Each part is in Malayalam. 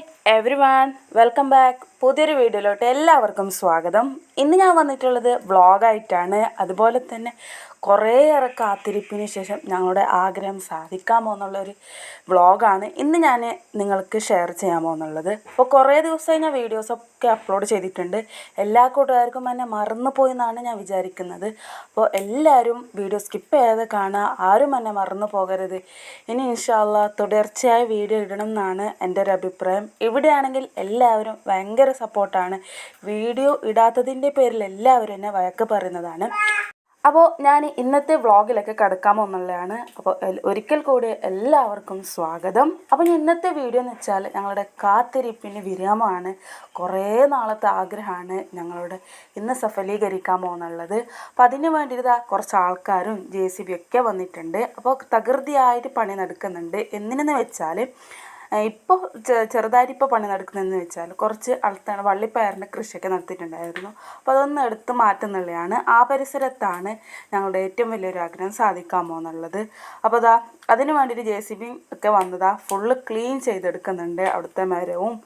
Bye. Everyone welcome back. പുതിയൊരു വീഡിയോയിലോട്ട് എല്ലാവർക്കും സ്വാഗതം. ഇന്ന് ഞാൻ വന്നിട്ടുള്ളത് വ്ളോഗായിട്ടാണ്. അതുപോലെ തന്നെ കുറേയേറെ കാത്തിരിപ്പിന് ശേഷം ഞങ്ങളുടെ ആഗ്രഹം സാധിക്കാമോ എന്നുള്ളൊരു വ്ളോഗാണ് ഇന്ന് ഞാൻ നിങ്ങൾക്ക് ഷെയർ ചെയ്യാൻ പോകുന്നുള്ളത് അപ്പോൾ കുറേ ദിവസമായി ഞാൻ വീഡിയോസൊക്കെ അപ്ലോഡ് ചെയ്തിട്ടുണ്ട്. എല്ലാ കൂട്ടുകാർക്കും എന്നെ മറന്നു പോയി എന്നാണ് ഞാൻ വിചാരിക്കുന്നത്. അപ്പോൾ എല്ലാവരും വീഡിയോ സ്കിപ്പ് ചെയ്യാതെ കാണുക. ആരും എന്നെ മറന്നു പോകരുത്. ഇനി ഇൻഷാല്ല തുടർച്ചയായി വീഡിയോ ഇടണം എന്നാണ് എന്റെ ഒരു അഭിപ്രായം. ഇവിടെയാണെങ്കിൽ എല്ലാവരും ഭയങ്കര സപ്പോർട്ടാണ്. വീഡിയോ ഇടാത്തതിന്റെ പേരിൽ എല്ലാവരും എന്നെ വഴക്ക് പറയുന്നതാണ്. അപ്പോൾ ഞാൻ ഇന്നത്തെ വ്ളോഗിലൊക്കെ കിടക്കാമോ എന്നുള്ളതാണ്. അപ്പോൾ ഒരിക്കൽ കൂടി എല്ലാവർക്കും സ്വാഗതം. അപ്പോൾ ഇന്നത്തെ വീഡിയോ എന്ന് വെച്ചാൽ ഞങ്ങളുടെ കാത്തിരിപ്പിന് വിരാമമാണ്. കുറേ നാളത്തെ ആഗ്രഹമാണ് ഞങ്ങളോട് ഇന്ന് സഫലീകരിക്കാമോ എന്നുള്ളത് അപ്പോൾ അതിന് വേണ്ടിയിട്ട് കുറച്ച് ആൾക്കാരും ജെ സി ബി ഒക്കെ വന്നിട്ടുണ്ട്. അപ്പോൾ തകൃതിയായിട്ട് പണി നടക്കുന്നുണ്ട് എന്തിനെന്ന് വെച്ചാൽ ഇപ്പോൾ ചെറുതായിട്ട് ഇപ്പോൾ പണി നടക്കുന്നതെന്ന് വെച്ചാൽ കുറച്ച് അടുത്താണ് വള്ളിപ്പയറിന്റെ കൃഷിയൊക്കെ നടത്തിയിട്ടുണ്ടായിരുന്നു. അപ്പോൾ അതൊന്ന് എടുത്ത് മാറ്റുന്നുള്ളതാണ് ആ പരിസരത്താണ് ഞങ്ങളുടെ ഏറ്റവും വലിയൊരു ആഗ്രഹം സാധിക്കാമോ എന്നുള്ളത്. അപ്പോൾ അതാ അതിന് വേണ്ടിയിട്ട് ജെ സി ബി ഒക്കെ വന്നതാ ഫുള്ള് ക്ലീൻ ചെയ്തെടുക്കുന്നുണ്ട് അവിടുത്തെ മരവും.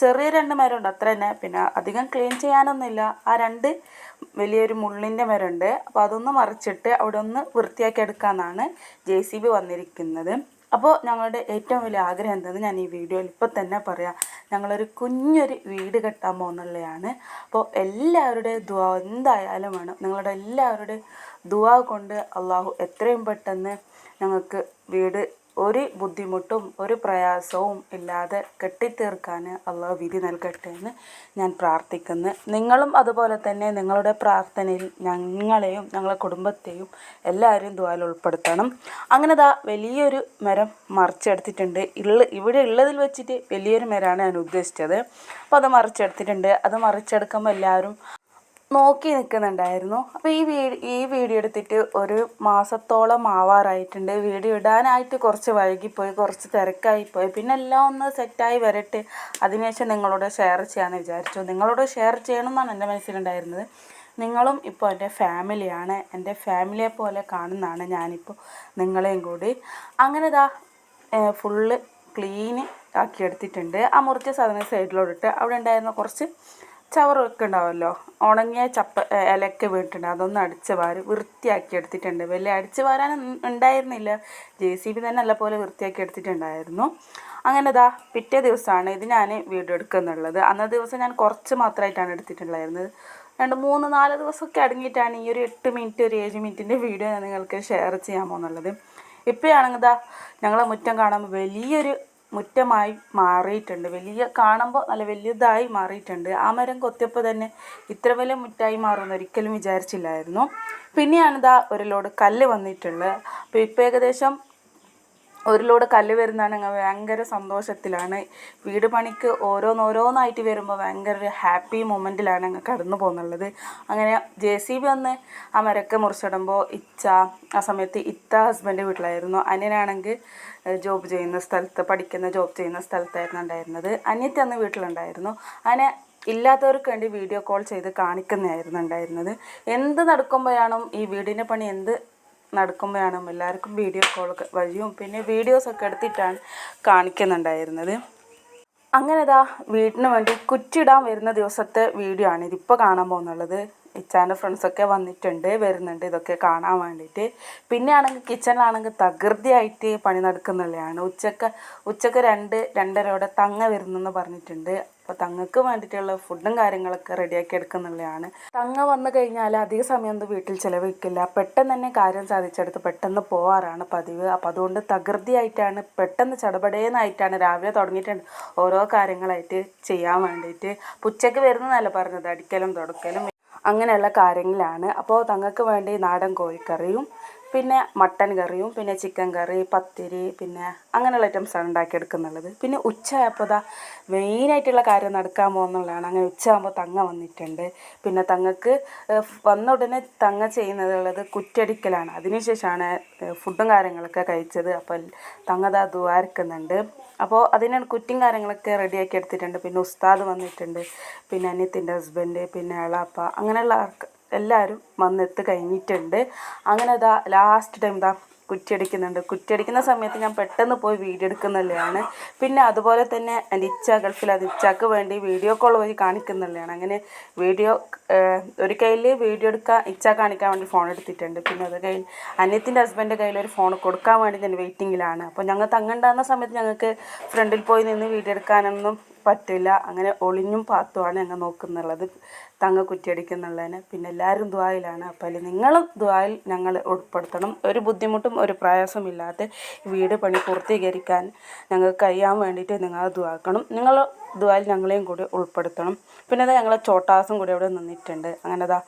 ചെറിയ രണ്ട് മരമുണ്ട് അത്ര തന്നെ. പിന്നെ അധികം ക്ലീൻ ചെയ്യാനൊന്നുമില്ല. ആ രണ്ട് വലിയൊരു മുള്ളിന്റെ മരമുണ്ട്. അപ്പോൾ അതൊന്ന് മറിച്ചിട്ട് അവിടെ ഒന്ന് വൃത്തിയാക്കി എടുക്കാമെന്നാണ് ജെ സി ബി വന്നിരിക്കുന്നത്. അപ്പോൾ ഞങ്ങളുടെ ഏറ്റവും വലിയ ആഗ്രഹം എന്തെന്ന് ഞാൻ ഈ വീഡിയോയിൽ ഇപ്പോൾ തന്നെ പറയാം. ഞങ്ങളൊരു കുഞ്ഞൊരു വീട് കെട്ടാൻ പോകുന്നുള്ളതാണ് അപ്പോൾ എല്ലാവരുടെ ദുവാ എന്തായാലും വേണം. നിങ്ങളുടെ എല്ലാവരുടെയും ദുവാ കൊണ്ട് അള്ളാഹു എത്രയും പെട്ടെന്ന് ഞങ്ങൾക്ക് വീട് ഒരു ബുദ്ധിമുട്ടും ഒരു പ്രയാസവും ഇല്ലാതെ കെട്ടിത്തീർക്കാൻ അള്ളാഹു വിധി നൽകട്ടെ എന്ന് ഞാൻ പ്രാർത്ഥിക്കുന്നു. നിങ്ങളും അതുപോലെ തന്നെ നിങ്ങളുടെ പ്രാർത്ഥനയിൽ ഞങ്ങളെയും ഞങ്ങളുടെ കുടുംബത്തെയും എല്ലാവരെയും ദ്വാൽ ഉൾപ്പെടുത്തണം. അങ്ങനെ ദാ വലിയൊരു മരം മറിച്ചെടുത്തിട്ടുണ്ട്. ഉള്ള ഇവിടെ ഉള്ളതിൽ വെച്ചിട്ട് വലിയൊരു മരമാണ് ഞാൻ ഉദ്ദേശിച്ചത്. അപ്പോൾ അത് മറിച്ചെടുത്തിട്ടുണ്ട്. അത് മറിച്ചെടുക്കുമ്പോൾ എല്ലാവരും നോക്കി നിൽക്കുന്നുണ്ടായിരുന്നു അപ്പോൾ ഈ വീ ഈ വീഡിയോ എടുത്തിട്ട് ഒരു മാസത്തോളം ആവാറായിട്ടുണ്ട്. വീഡിയോ ഇടാനായിട്ട് കുറച്ച് വൈകിപ്പോയി കുറച്ച് തിരക്കായിപ്പോയി. പിന്നെ എല്ലാം ഒന്ന് സെറ്റായി വരട്ടെ. അതിനുശേഷം നിങ്ങളോട് ഷെയർ ചെയ്യാമെന്ന് വിചാരിച്ചു. നിങ്ങളോട് ഷെയർ ചെയ്യണം എന്നാണ് എന്റെ മനസ്സിലുണ്ടായിരുന്നത്. നിങ്ങളും ഇപ്പോൾ എന്റെ ഫാമിലിയാണ്. എന്റെ ഫാമിലിയെ പോലെ കാണുന്നതാണ് ഞാനിപ്പോൾ നിങ്ങളെയും കൂടി. അങ്ങനെ ഇതാ ഫുള്ള് ക്ലീൻ ആക്കി എടുത്തിട്ടുണ്ട്. ആ മുറിച്ച സാധനം സൈഡിലോട്ടിട്ട് അവിടെ ഉണ്ടായിരുന്ന കുറച്ച് ചവറൊക്കെ ഉണ്ടാവുമല്ലോ. ഉണങ്ങിയ ചപ്പ ഇലയൊക്കെ വീണിട്ടുണ്ട് അതൊന്ന് അടിച്ച് വാരി വൃത്തിയാക്കി എടുത്തിട്ടുണ്ട്. വലിയ അടിച്ച് വാരാൻ ഉണ്ടായിരുന്നില്ല. ജെ സി ബി തന്നെ നല്ല പോലെ വൃത്തിയാക്കി എടുത്തിട്ടുണ്ടായിരുന്നു. അങ്ങനെ ഇതാ പിറ്റേ ദിവസമാണ് ഇത് ഞാൻ വീഡിയോ എടുക്കുന്നുള്ളത്. അന്നത്തെ ദിവസം ഞാൻ കുറച്ച് മാത്രമായിട്ടാണ് എടുത്തിട്ടുണ്ടായിരുന്നത്. രണ്ട് മൂന്ന് നാല് ദിവസമൊക്കെ അടങ്ങിയിട്ടാണ് ഈ ഒരു എട്ട് മിനിറ്റ് ഒരു ഏഴ് മിനിറ്റിന്റെ വീഡിയോ ഞാൻ നിങ്ങൾക്ക് ഷെയർ ചെയ്യാൻ പോകുന്നുള്ളത് ഇപ്പോഴാണെങ്കിൽ ഇതാ ഞങ്ങളെ മുറ്റം കാണുമ്പോൾ വലിയൊരു മുറ്റമായി മാറിയിട്ടുണ്ട്. വലിയ കാണുമ്പോൾ നല്ല വലുതായി മാറിയിട്ടുണ്ട്. ആ മരം കൊത്തിയപ്പോൾ തന്നെ ഇത്ര വലിയ മുറ്റായി മാറുമെന്ന് ഒരിക്കലും വിചാരിച്ചില്ലായിരുന്നു. പിന്നെയാണിതാ ഒരു ലോഡ് കല്ല് വന്നിട്ടുള്ളത് അപ്പോൾ ഇപ്പോൾ ഏകദേശം ഒരു ലോഡ് കല്ല് വരുന്നതാണ്. ഞങ്ങൾ ഭയങ്കര സന്തോഷത്തിലാണ്. വീട് പണിക്ക് ഓരോന്നോരോന്നായിട്ട് വരുമ്പോൾ ഭയങ്കര ഒരു ഹാപ്പി മൊമെന്റിലാണ് ഞങ്ങൾ കടന്നു പോകുന്നുള്ളത്. അങ്ങനെ ജെ സി ബി വന്ന് ആ മരക്കെ മുറിച്ചിടുമ്പോൾ ഇച്ച ആ സമയത്ത് ഇത്ത ഹസ്ബൻഡ് വീട്ടിലായിരുന്നു. അനിയനാണെങ്കിൽ ജോബ് ചെയ്യുന്ന സ്ഥലത്ത് പഠിക്കുന്ന ജോബ് ചെയ്യുന്ന സ്ഥലത്തായിരുന്നു ഉണ്ടായിരുന്നത്. അനിയത്തി അന്ന് വീട്ടിലുണ്ടായിരുന്നു. അനെ ഇല്ലാത്തവർക്ക് വേണ്ടി വീഡിയോ കോൾ ചെയ്ത് കാണിക്കുന്നതായിരുന്നു ഉണ്ടായിരുന്നത്. എന്ത് നടക്കുമ്പോഴാണോ ഈ വീടിന്റെ പണി എന്ത് നടക്കുമ്പോഴാണ് എല്ലാവർക്കും വീഡിയോ കോൾ വഴിയും പിന്നെ വീഡിയോസൊക്കെ എടുത്തിട്ടാണ് കാണിക്കുന്നുണ്ടായിരുന്നത്. അങ്ങനെ ഇതാ വീടിന് വേണ്ടി കുറ്റിടാൻ വരുന്ന ദിവസത്തെ വീഡിയോ ആണ് ഇതിപ്പോൾ കാണാൻ പോകുന്നുള്ളത്. ഇച്ചാന്റെ ഫ്രണ്ട്സൊക്കെ വന്നിട്ടുണ്ട് വരുന്നുണ്ട് ഇതൊക്കെ കാണാൻ വേണ്ടിയിട്ട്. പിന്നെ ആണെങ്കിൽ കിച്ചണിലാണെങ്കിൽ തകൃതിയായിട്ട് പണി നടക്കുന്നുള്ളതാണ് ഉച്ചയ്ക്ക് ഉച്ചയ്ക്ക് രണ്ട് രണ്ടരയോടെ തങ്ങ വരുന്നെന്ന് പറഞ്ഞിട്ടുണ്ട്. അപ്പോൾ തങ്ങക്ക് വേണ്ടിയിട്ടുള്ള ഫുഡും കാര്യങ്ങളൊക്കെ റെഡിയാക്കി എടുക്കുന്നുള്ളതാണ് തങ്ങ വന്നു കഴിഞ്ഞാൽ അധിക സമയമൊന്നും വീട്ടിൽ ചിലവഴിക്കില്ല. പെട്ടെന്ന് തന്നെ കാര്യം സാധിച്ചെടുത്ത് പെട്ടെന്ന് പോവാറാണ് പതിവ്. അപ്പോൾ അതുകൊണ്ട് തകൃതിയായിട്ടാണ് പെട്ടെന്ന് ചടപടേന്നായിട്ടാണ് രാവിലെ തുടങ്ങിയിട്ടുണ്ട് ഓരോ കാര്യങ്ങളായിട്ട് ചെയ്യാൻ വേണ്ടിയിട്ട്. ഉച്ചയ്ക്ക് വരുന്നതല്ല പറഞ്ഞത് അടിക്കലും തുടക്കലും. അങ്ങനെയുള്ള കാര്യങ്ങളാണ്. അപ്പോൾ തങ്ങൾക്ക് വേണ്ടി നാടൻ കോഴിക്കറിയും പിന്നെ മട്ടൻ കറിയും പിന്നെ ചിക്കൻ കറി പത്തിരി പിന്നെ അങ്ങനെയുള്ള ഐറ്റംസാണ് ഉണ്ടാക്കിയെടുക്കുന്നുള്ളത്. പിന്നെ ഉച്ചയായപ്പോൾ ഇതാ മെയിനായിട്ടുള്ള കാര്യം നടക്കാൻ പോകുന്നുള്ളതാണ്. അങ്ങനെ ഉച്ചയാകുമ്പോൾ തങ്ങ വന്നിട്ടുണ്ട്. പിന്നെ തങ്ങക്ക് വന്ന ഉടനെ തങ്ങ ചെയ്യുന്നതുള്ളത് കുറ്റടിക്കലാണ് അതിനുശേഷമാണ് ഫുഡും കാര്യങ്ങളൊക്കെ കഴിച്ചത്. അപ്പോൾ തങ്ങ ദാ ദ്വാരക്കുന്നുണ്ട് അപ്പോൾ അതിനാണ് കുറ്റിയും കാര്യങ്ങളൊക്കെ റെഡിയാക്കി എടുത്തിട്ടുണ്ട്. പിന്നെ ഉസ്താദ് വന്നിട്ടുണ്ട്. പിന്നെ അനിയത്തിന്റെ ഹസ്ബൻഡ് പിന്നെ എളാപ്പ അങ്ങനെയുള്ള എല്ലാവരും വന്നെത്തി കഴിഞ്ഞിട്ടുണ്ട്. അങ്ങനെ ദാ ലാസ്റ്റ് ടൈം ഇതാ കുറ്റിയടിക്കുന്നുണ്ട്. കുറ്റിയടിക്കുന്ന സമയത്ത് ഞാൻ പെട്ടെന്ന് പോയി വീഡിയോ എടുക്കുന്നുള്ളതാണ് പിന്നെ അതുപോലെ തന്നെ എന്റെ ഇച്ച ഗൾഫിൽ അത് ഇച്ചക്ക് വേണ്ടി വീഡിയോ കോൾ വഴി കാണിക്കുന്നുള്ളതാണ് അങ്ങനെ വീഡിയോ ഒരു കയ്യിൽ വീഡിയോ എടുക്കാൻ ഇച്ച കാണിക്കാൻ വേണ്ടി ഫോൺ എടുത്തിട്ടുണ്ട്. പിന്നെ അത് കയ്യിൽ അന്യത്തിന്റെ ഹസ്ബൻഡ് കയ്യിൽ ഒരു ഫോൺ കൊടുക്കാൻ വേണ്ടി തന്നെ വെയിറ്റിങ്ങിലാണ്. അപ്പോൾ ഞങ്ങൾ തങ്ങണ്ടാകുന്ന സമയത്ത് ഞങ്ങൾക്ക് ഫ്രണ്ടിൽ പോയി നിന്ന് വീഡിയോ എടുക്കാനൊന്നും പറ്റില്ല. അങ്ങനെ ഒളിഞ്ഞും പാത്തുമാണ് ഞങ്ങൾ നോക്കുന്നുള്ളത് തങ്ങ കുറ്റിയടിക്കുന്നുള്ളതിന്. പിന്നെ എല്ലാവരും ദ്വായിലാണ് അപ്പോൾ നിങ്ങളും ദ്വായിൽ ഞങ്ങൾ ഉൾപ്പെടുത്തണം. ഒരു ബുദ്ധിമുട്ടും ഒരു പ്രയാസമില്ലാതെ വീട് പണി പൂർത്തീകരിക്കാൻ ഞങ്ങൾക്ക് കഴിയാൻ വേണ്ടിയിട്ട് നിങ്ങൾ ഇതുവാക്കണം നിങ്ങൾ ഇതുവായി ഞങ്ങളെയും കൂടി ഉൾപ്പെടുത്തണം. പിന്നെ അതാ ഞങ്ങളെ ചോട്ടാസും കൂടി അവിടെ നിന്നിട്ടുണ്ട്. അങ്ങനെ അതാ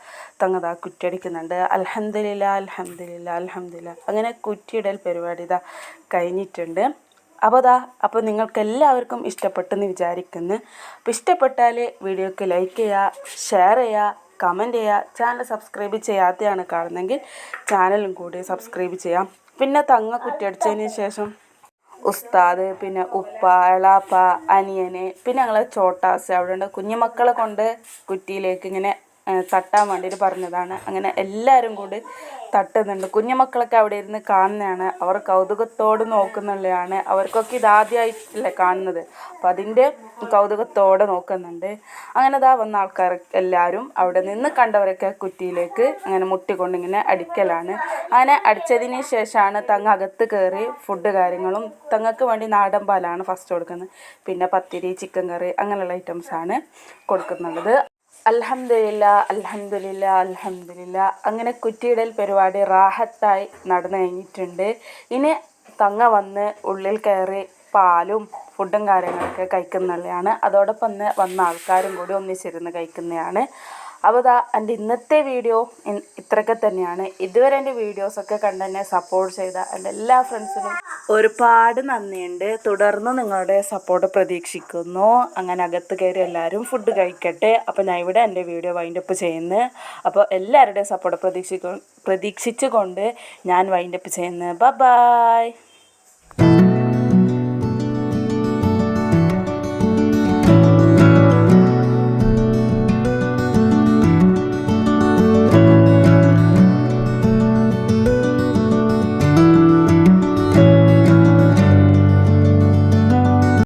തങ്ങതാ കുറ്റിയടിക്കുന്നുണ്ട്. അൽഹംദുലില്ല അൽഹംദുലില്ല അൽഹംദുലില്ല. അങ്ങനെ കുറ്റിയിടൽ പരിപാടി ഇതാ കഴിഞ്ഞിട്ടുണ്ട്. അപ്പോൾ അതാ അപ്പോൾ നിങ്ങൾക്ക് എല്ലാവർക്കും ഇഷ്ടപ്പെട്ടെന്ന് വിചാരിക്കുന്നു. അപ്പോൾ ഇഷ്ടപ്പെട്ടാൽ വീഡിയോക്ക് ലൈക്ക് ചെയ്യുക ഷെയർ ചെയ്യുക കമന്റ് ചെയ്യുക. ചാനൽ സബ്സ്ക്രൈബ് ചെയ്യാത്തതാണ് കാണുന്നതെങ്കിൽ ചാനലും കൂടി സബ്സ്ക്രൈബ് ചെയ്യാം. പിന്നെ തങ്ങ കുറ്റിയടിച്ചതിന് ശേഷം ഉസ്താദ് പിന്നെ ഉപ്പ എളാപ്പ അനിയന് പിന്നെ ഞങ്ങളെ ചോട്ടാസ് അവിടെ ഉണ്ട് കുഞ്ഞുമക്കളെ കൊണ്ട് കുറ്റിയിലേക്ക് ഇങ്ങനെ തട്ടാൻ വേണ്ടിയിട്ട് പറഞ്ഞതാണ്. അങ്ങനെ എല്ലാവരും കൂടി തട്ടുന്നുണ്ട്. കുഞ്ഞുമക്കളൊക്കെ അവിടെ ഇരുന്ന് കാണുന്നതാണ്. അവർ കൗതുകത്തോട് നോക്കുന്നുള്ളതാണ്. അവർക്കൊക്കെ ഇതാദ്യമായിട്ടല്ലേ കാണുന്നത്. അപ്പം അതിന്റെ കൗതുകത്തോടെ നോക്കുന്നുണ്ട്. അങ്ങനെ ഇതാ വന്ന ആൾക്കാർ എല്ലാവരും അവിടെ നിന്ന് കണ്ടവരൊക്കെ കുറ്റിയിലേക്ക് അങ്ങനെ മുട്ടിക്കൊണ്ടിങ്ങനെ അടിക്കലാണ്. അങ്ങനെ അടിച്ചതിന് ശേഷമാണ് തങ്ങ അകത്ത് കയറി ഫുഡ് കാര്യങ്ങളും തങ്ങൾക്ക് വേണ്ടി നാടൻ പാലാണ് ഫസ്റ്റ് കൊടുക്കുന്നത്. പിന്നെ പത്തിരി ചിക്കൻ കറി അങ്ങനെയുള്ള ഐറ്റംസാണ് കൊടുക്കുന്നുള്ളത് അൽഹംദുലില്ല അൽഹംദുലില്ല അൽഹംദുലില്ല. അങ്ങനെ കുറ്റിയിടൽ പരിപാടി റാഹത്തായി നടന്നു കഴിഞ്ഞിട്ടുണ്ട്. ഇനി തങ്ങ വന്ന് ഉള്ളിൽ കയറി പാലും ഫുഡും കാര്യങ്ങളൊക്കെ കഴിക്കുന്നുള്ളതാണ് അതോടൊപ്പം വന്ന ആൾക്കാരും കൂടി ഒന്നിച്ചിരുന്ന് കഴിക്കുന്നതാണ്. അപ്പോൾ ദാ എന്റെ ഇന്നത്തെ വീഡിയോ ഇത്രയൊക്കെ തന്നെയാണ്. ഇതുവരെ എന്റെ വീഡിയോസൊക്കെ കണ്ട് എന്നെ സപ്പോർട്ട് ചെയ്ത എന്റെ എല്ലാ ഫ്രണ്ട്സിനും ഒരുപാട് നന്ദിയുണ്ട്. തുടർന്ന് നിങ്ങളുടെ സപ്പോർട്ട് പ്രതീക്ഷിക്കുന്നു. അങ്ങനെ അകത്ത് കയറി എല്ലാവരും ഫുഡ് കഴിക്കട്ടെ. അപ്പോൾ ഞാൻ ഇവിടെ എന്റെ വീഡിയോ വൈൻഡപ്പ് ചെയ്യുന്നു. അപ്പോൾ എല്ലാവരുടെയും സപ്പോർട്ട് പ്രതീക്ഷിക്ക പ്രതീക്ഷിച്ചുകൊണ്ട് ഞാൻ വൈൻഡപ്പ് ചെയ്യുന്നു. ബ ബായ്